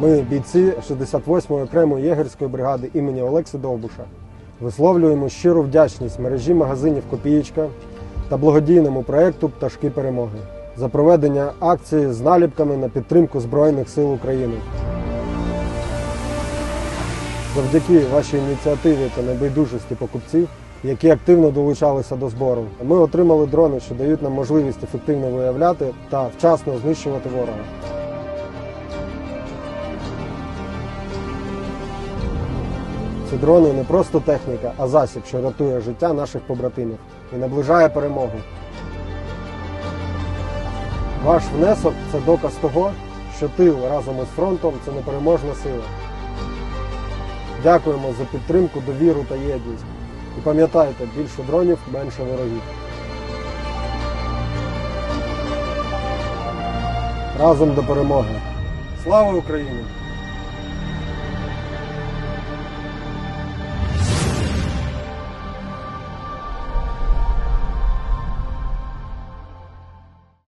Ми, бійці 68-ї окремої єгерської бригади імені Олекси Довбуша, висловлюємо щиру вдячність мережі магазинів Копієчка та благодійному проєкту Пташки перемоги за проведення акції з наліпками на підтримку Збройних сил України. Завдяки вашій ініціативі та небайдужості покупців, які активно долучалися до збору, ми отримали дрони, що дають нам можливість ефективно виявляти та вчасно знищувати ворога. Ці дрони не просто техніка, а засіб, що рятує життя наших побратимів і наближає перемогу. Ваш внесок це доказ того, що тил разом із фронтом це непереможна сила. Дякуємо за підтримку, довіру та єдність. І пам'ятайте, більше дронів, менше ворогів. Разом до перемоги. Слава Україні!